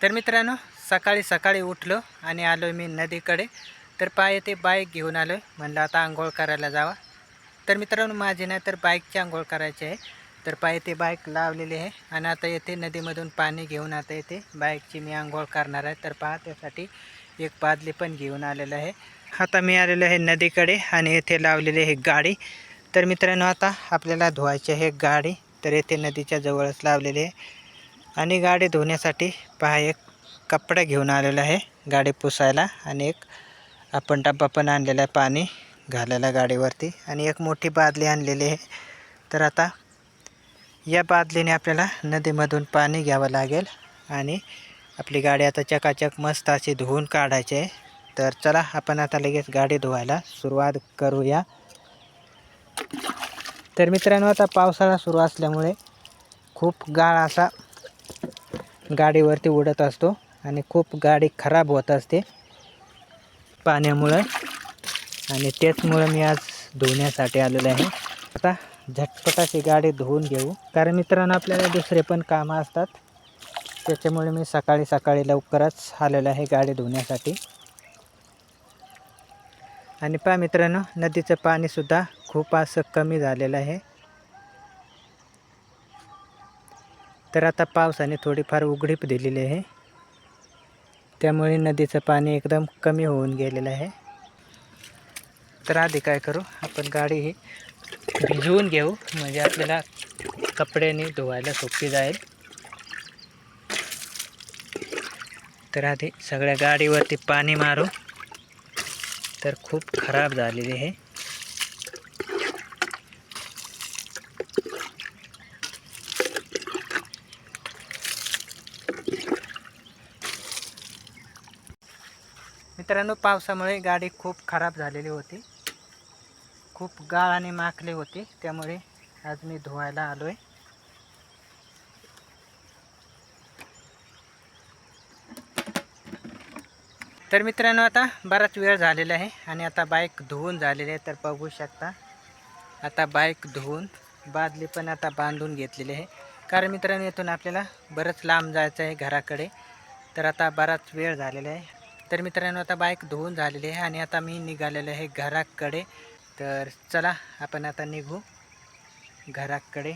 तर मित्रांनो सकाळी सकाळी उठलो आणि आलो मी नदीकडे. तर पाय ते बाईक घेऊन आलो म्हणलं आता आंघोळ करायला जावा. तर मित्रांनो माझी नाही तर बाईकची आंघोळ करायची आहे. तर पाय ते बाईक लावलेली आहे. आणि आता येथे नदीमधून पाणी घेऊन आता येते. बाईकची मी आंघोळ करणार आहे. तर पहा त्यासाठी एक बादली पण घेऊन आलेलं आहे. आता मी आलेलो आहे नदीकडे आणि येथे लावलेली आहे गाडी. तर मित्रांनो आता आपल्याला धुवायची आहे गाडी. तर येथे नदीच्या जवळच लावलेली आहे. आणि गाडी धुण्यासाठी पहा एक कपडा घेऊन आलेला आहे. गाडी पुसायला आणि एक आपण डब्बा पण आणलेला आहे पाणी घालायला गाडीवरती. आणि एक मोठी बादली आणलेली आहे. तर आता या बादलीने आपल्याला नदीमधून पाणी घ्यावं लागेल. आणि आपली गाडी आता चकाचक मस्त अशी धुवून काढायची आहे. तर चला आपण आता लगेच गाडी धुवायला सुरुवात करूया. तर मित्रांनो आता पावसाळा सुरू असल्यामुळे खूप गाळ असा गाडीवरती उडत असतो आणि खूप गाडी खराब होत असते पाण्यामुळं. आणि त्याचमुळं मी आज धुण्यासाठी आलेलो आहे. आता झटपट अशी गाडी धुवून घेऊ. कारण मित्रांनो आपल्याला दुसरे पण कामं असतात. त्याच्यामुळे मी सकाळी सकाळी लवकरच आलेलो आहे गाडी धुण्यासाठी. आणि पहा मित्रांनो नदीचं पाणीसुद्धा खूप असं कमी झालेलं आहे. तर आता पावसाने थोडीफार उघडीप दिलेली आहे. त्यामुळे नदीचं पाणी एकदम कमी होऊन गेलेलं आहे. तर आधी काय करू? आपण गाडी ही भिजवून घेऊ. म्हणजे आपल्याला कपड्याने धुवायला सोपी जाईल. तर आधी सगळ्या गाडीवरती पाणी मारू. तर खूप खराब झालेली आहे. मित्रांनो पावसामुळे गाडी खूप खराब झालेली होती. खूप गाळ आणि माखले होती. त्यामुळे आज मी धुवायला आलो आहे तर मित्रांनो आता बराच वेळ झालेला आहे आणि आता बाईक धुवून झालेली आहे. तर बघू शकता आता बाईक धुवून बादली पण आता बांधून घेतलेली आहे. कारण मित्रांनो इथून आपल्याला बरंच लांब जायचं आहे घराकडे. तर आता बराच वेळ झालेला आहे. तर मित्रांनो आता बाईक धुवून झालेली आहे आणि आता मी निघालेलो आहे घराकडे. तर चला आपण आता निघू घराकडे.